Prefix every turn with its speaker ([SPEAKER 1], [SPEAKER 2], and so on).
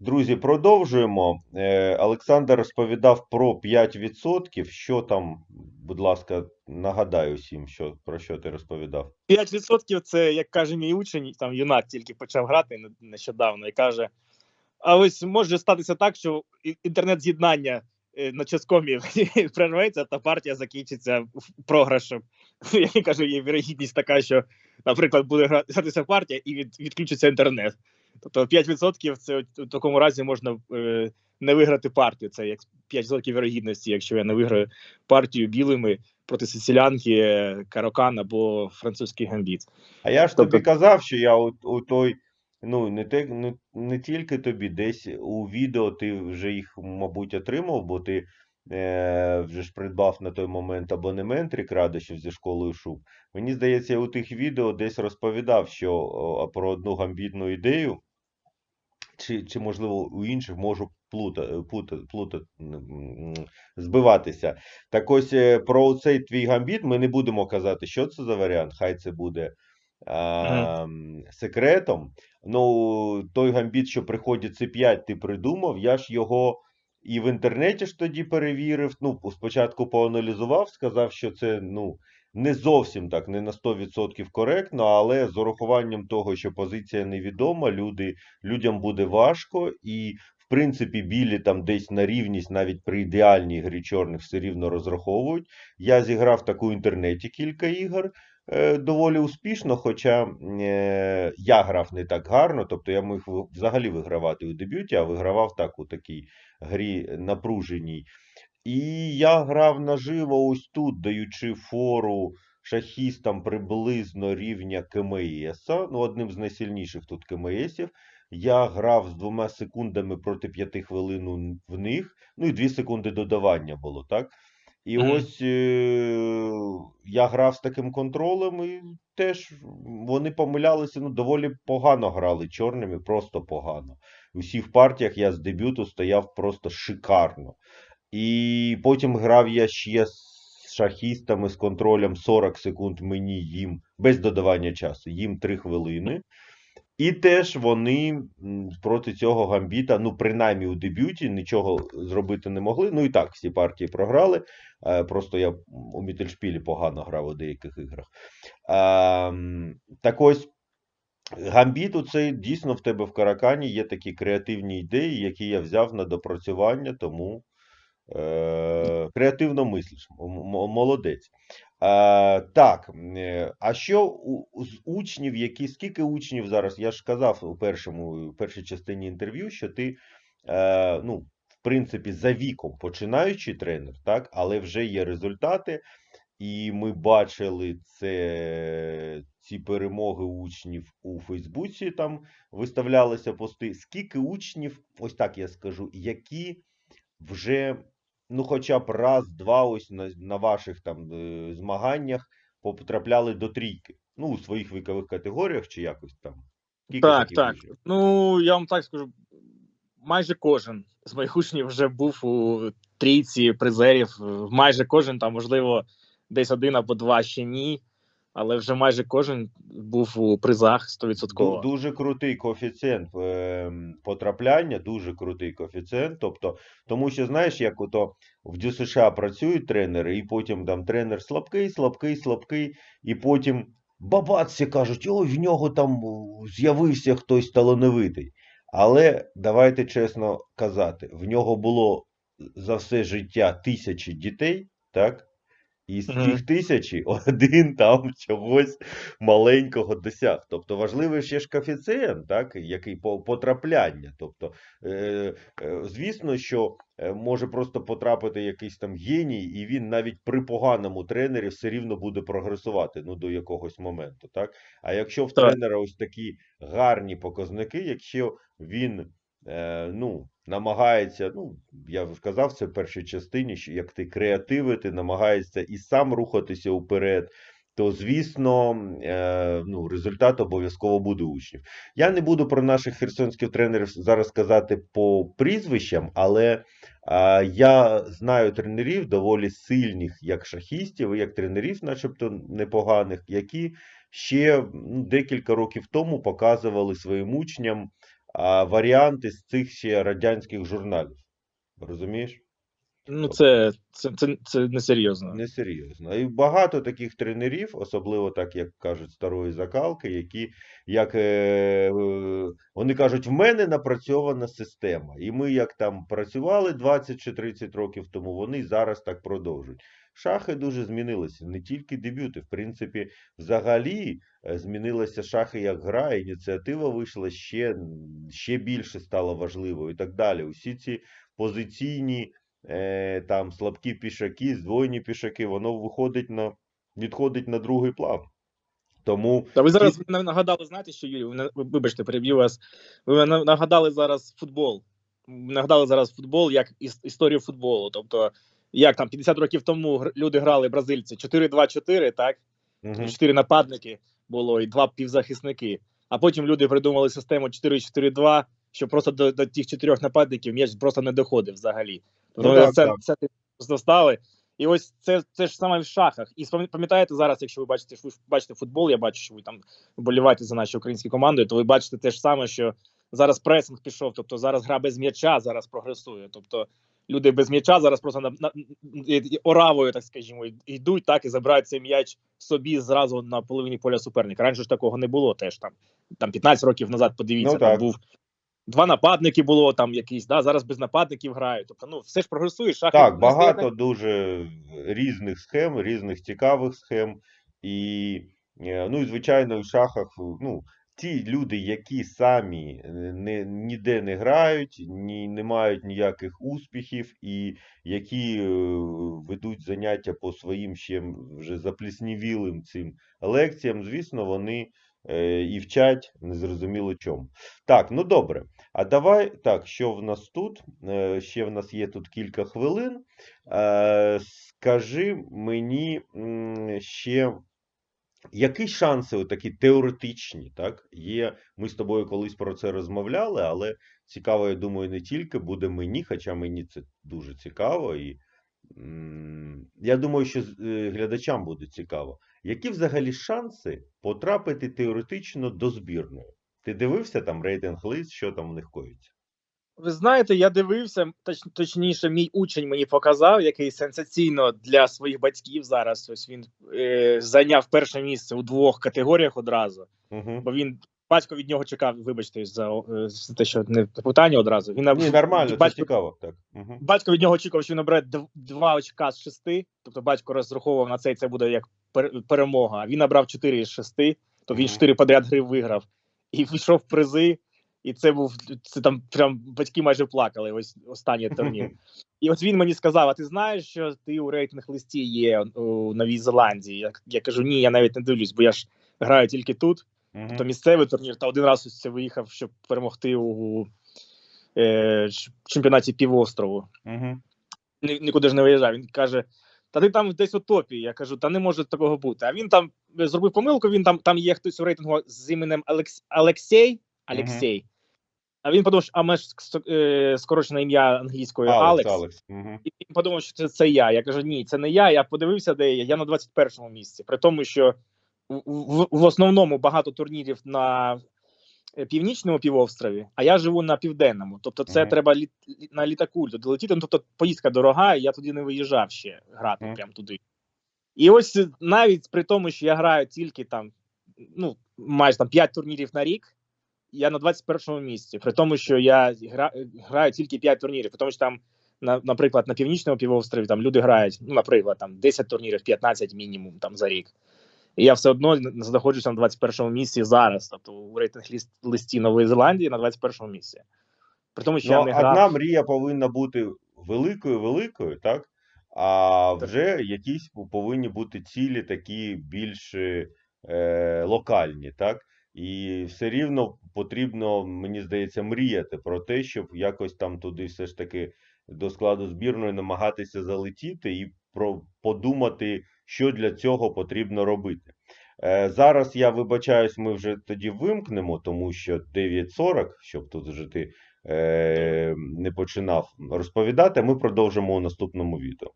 [SPEAKER 1] Друзі, продовжуємо. Е, Олександр розповідав про 5%. Що там, будь ласка, нагадаю всім, що, про що ти розповідав.
[SPEAKER 2] 5% це, як каже мій учень, там юнак тільки почав грати нещодавно і каже: а ось може статися так, що інтернет-з'єднання е, на часткомі прерветься, та партія закінчиться програшем. Я кажу, є вірогідність така, що, наприклад, буде гратися партія і від, відключиться інтернет. Тобто 5% це у такому разі можна е, не виграти партію. Це як 5% вірогідності, якщо я не виграю партію білими проти сицилянки, е, Карокан або французький гамбіт.
[SPEAKER 1] А я ж
[SPEAKER 2] Тобто-
[SPEAKER 1] тобі казав, що я у, у той, ну, не, те, не, не тільки тобі, десь у відео ти вже їх, мабуть, отримав, бо ти е, вже ж придбав на той момент абонемент Рік Радишів зі школою шуб. Мені здається, я у тих відео десь розповідав, що о, про одну гамбітну ідею, чи, чи можливо у інших можу плута, плута, плута, збиватися. Так ось е, про цей твій гамбіт ми не будемо казати, що це за варіант. Хай це буде а, секретом. Ну, той гамбіт, що приходить C5, ти придумав. Я ж його і в інтернеті ж тоді перевірив. Ну, спочатку поаналізував, сказав, що це ну, не зовсім так, не на 100% коректно, але з урахуванням того, що позиція невідома, люди, людям буде важко і. В принципі, білі там десь на рівність, навіть при ідеальній грі чорних все рівно розраховують. Я зіграв таку в інтернеті кілька ігор е, доволі успішно, хоча е, я грав не так гарно, тобто я міг взагалі вигравати у дебюті, а вигравав так у такій грі напруженій. І я грав наживо ось тут, даючи фору шахістам приблизно рівня КМС, ну одним з найсильніших тут КМСів. Я грав з двома секундами проти п'яти хвилин в них, ну і дві секунди додавання було, так? І
[SPEAKER 2] Мгм.
[SPEAKER 1] ось е, я грав з таким контролем, і теж вони помилялися, ну, доволі погано грали чорними, просто погано. У всіх партіях я з дебюту стояв просто шикарно. І потім грав я ще з шахістами з контролем 40 секунд мені їм, без додавання часу, їм 3 хвилини. І теж вони проти цього гамбіта, ну, принаймні у дебюті, нічого зробити не могли. Ну і так, всі партії програли. Е, Просто я у Міттельшпілі погано грав у деяких іграх. Ем, Так ось. Гамбіт, оцей дійсно в тебе в Каракані є такі креативні ідеї, які я взяв на допрацювання, тому е, креативно мислиш, молодець. Е, так, е, а що з учнів, які, скільки учнів зараз? Я ж казав у першому, першій частині інтерв'ю, що ти, е, ну, в принципі, за віком починаючий тренер, так, але вже є результати. І ми бачили це, ці перемоги учнів у Фейсбуці, там виставлялися пости. Скільки учнів, ось так я скажу, які вже, ну, хоча б раз, два, ось на, на ваших там е, змаганнях потрапляли до трійки. Ну, у своїх вікових категоріях чи якось там. Кілька
[SPEAKER 2] Так, так.
[SPEAKER 1] учнів?
[SPEAKER 2] Ну, я вам так скажу, майже кожен з моїх учнів вже був у трійці призерів. Майже кожен, там, можливо, десь один або два ще ні, але вже майже кожен був у призах 100%.
[SPEAKER 1] Дуже крутий коефіцієнт ем, потрапляння, дуже крутий коефіцієнт. Тобто, тому що знаєш, як ото в США працюють тренери, і потім там тренер слабкий, слабкий, слабкий, і потім бабац, всі кажуть, ой, в нього там з'явився хтось талановитий. Але давайте чесно казати, в нього було за все життя тисячі дітей, так? І з цих тисячі один там чогось маленького досяг. Тобто важливий ще ж коефіцієнт, так, який по потрапляння. Тобто, е, е, звісно, що е, може просто потрапити якийсь там геній, і він навіть при поганому тренері все рівно буде прогресувати ну, до якогось моменту. Так? А якщо в
[SPEAKER 2] Так.
[SPEAKER 1] тренера ось такі гарні показники, якщо він ну, намагається, ну, я вже сказав це в першій частині, що як ти креативити, намагаєшся і сам рухатися вперед, то, звісно, е, ну, результат обов'язково буде учнів. Я не буду про наших херсонських тренерів зараз казати по прізвищам, але е, я знаю тренерів доволі сильних, як шахістів, як тренерів, начебто непоганих, які ще ну, декілька років тому показували своїм учням варіанти з цих ще радянських журналів. Розумієш?
[SPEAKER 2] Ну, це, це, це, це несерйозно.
[SPEAKER 1] Несерйозно. І багато таких тренерів, особливо так, як кажуть, старої закалки, які як е, е, вони кажуть, в мене напрацьована система. І ми як там працювали 20 чи 30 років тому, вони зараз так продовжують. Шахи дуже змінилися, не тільки дебюти. В принципі, взагалі е, змінилися шахи як гра, ініціатива вийшла ще, ще більше стала важливою і так далі. Усі ці позиційні е, там слабкі пішаки, здвоєні пішаки, воно виходить на відходить на другий план. Тому
[SPEAKER 2] Та ви зараз на- нагадали, знаєте, що Юрій, ви вибачте, переб'ю вас. Ви нагадали зараз футбол. Нагадали зараз футбол як іс- історію футболу. Тобто, як там 50 років тому люди грали бразильці 4-2-4, так?
[SPEAKER 1] мгм,
[SPEAKER 2] Чотири нападники було і два півзахисники. А потім люди придумали систему 4-4-2, що просто до, до тих чотирьох нападників м'яч просто не доходив взагалі.
[SPEAKER 1] Ну, так,
[SPEAKER 2] це,
[SPEAKER 1] так.
[SPEAKER 2] це застали. І ось це, це ж саме в шахах. І пам'ятаєте зараз, якщо ви бачите, ви бачите футбол, я бачу, що ви там вболіваєте за наші українські команди, то ви бачите те ж саме, що зараз пресинг пішов, тобто зараз гра без м'яча зараз прогресує. Тобто люди без м'яча зараз просто на, на, оравою, так скажімо, йдуть так і забирають цей м'яч собі зразу на половині поля суперника. Раніше ж такого не було теж там. Там 15 років назад, подивіться,
[SPEAKER 1] Ну,
[SPEAKER 2] там був. Два нападники було там якісь, да, зараз без нападників грають. Тобто, ну все ж прогресує. Шахи
[SPEAKER 1] Так, багато
[SPEAKER 2] стоять
[SPEAKER 1] дуже різних схем, різних цікавих схем. І, е, ну, і звичайно, в шахах, ну, ті люди, які самі е, не, ніде не грають, ні, не мають ніяких успіхів, і які е, ведуть заняття по своїм ще вже запліснівілим цим лекціям, звісно, вони і вчать незрозуміло чому. Так, ну добре. А давай так, що в нас тут? Е, Ще в нас є тут кілька хвилин. Е, Скажи мені ще, які шанси такі теоретичні, так? Є, ми з тобою колись про це розмовляли, але цікаво, я думаю, не тільки буде мені, хоча мені це дуже цікаво, і я думаю, що е, глядачам буде цікаво. Які взагалі шанси потрапити теоретично до збірної? Ти дивився там рейтинг лист, що там в них коїться?
[SPEAKER 2] Ви знаєте, я дивився, точ, точніше, мій учень мені показав, який сенсаційно для своїх батьків зараз. Ось він е, зайняв перше місце у двох категоріях одразу,
[SPEAKER 1] Угу.
[SPEAKER 2] бо він батько від нього чекав, вибачте, за, е, за те, що не питання одразу. Він
[SPEAKER 1] Ні, нормально, це
[SPEAKER 2] батько,
[SPEAKER 1] цікаво. Так. Угу.
[SPEAKER 2] батько від нього очікував, що він набере два очка з шести. Тобто батько розраховував на це, і це буде як перемога. А він набрав 4 із 6, то він
[SPEAKER 1] Мгм.
[SPEAKER 2] 4 подряд гри виграв і вийшов в призи. І це був це там прям батьки майже плакали. Ось останній турнір. І от він мені сказав: А ти знаєш, що ти у рейтинг листі є у Новій Зеландії? Я, я кажу, ні, я навіть не дивлюсь, бо я ж граю тільки тут.
[SPEAKER 1] Угу.
[SPEAKER 2] То місцевий турнір, та один раз ось це виїхав, щоб перемогти у е, чемпіонаті півострову.
[SPEAKER 1] Угу.
[SPEAKER 2] Ні- нікуди ж не виїжджав. Він каже: Та ти там десь у топі. Я кажу, та не може такого бути. А він там е, зробив помилку. Він там там є хтось у рейтингу з іменем Алекс, Алексей. Алексей. А він подумав, що а ми ж е, скорочене ім'я англійською
[SPEAKER 1] Алекс,
[SPEAKER 2] Алекс.
[SPEAKER 1] Угу.
[SPEAKER 2] І він подумав, що це, це я. Я кажу, ні, це не я. Я подивився, де я. Я на 21-му місці. При тому, що в, в, основному багато турнірів на е, північному півострові, а я живу на південному. Тобто, це
[SPEAKER 1] Мгм.
[SPEAKER 2] треба лі- на літаку туди летіти. Ну, тобто, поїздка дорога, і я тоді не виїжджав ще грати
[SPEAKER 1] Мгм.
[SPEAKER 2] прямо туди. І ось е, навіть при тому, що я граю тільки там, ну, майже там 5 турнірів на рік. Я на 21-му місці, при тому, що я гра, граю тільки 5 турнірів, тому, що там, на, наприклад, на північному півострові там люди грають, ну, наприклад, там 10 турнірів, 15 мінімум там за рік. І я все одно знаходжуся на 21-му місці зараз, тобто у рейтинг листі Нової Зеландії на 21-му місці. При тому, що
[SPEAKER 1] Ну,
[SPEAKER 2] я не грав.
[SPEAKER 1] одна мрія повинна бути великою, великою, так? А
[SPEAKER 2] Так.
[SPEAKER 1] вже якісь повинні бути цілі такі більш е, локальні, так? І все рівно потрібно, мені здається, мріяти про те, щоб якось там туди все ж таки до складу збірної намагатися залетіти і про подумати, що для цього потрібно робити. Е, зараз я вибачаюсь, ми вже тоді вимкнемо, тому що 9.40, щоб тут вже ти е, не починав розповідати. Ми продовжимо у наступному відео.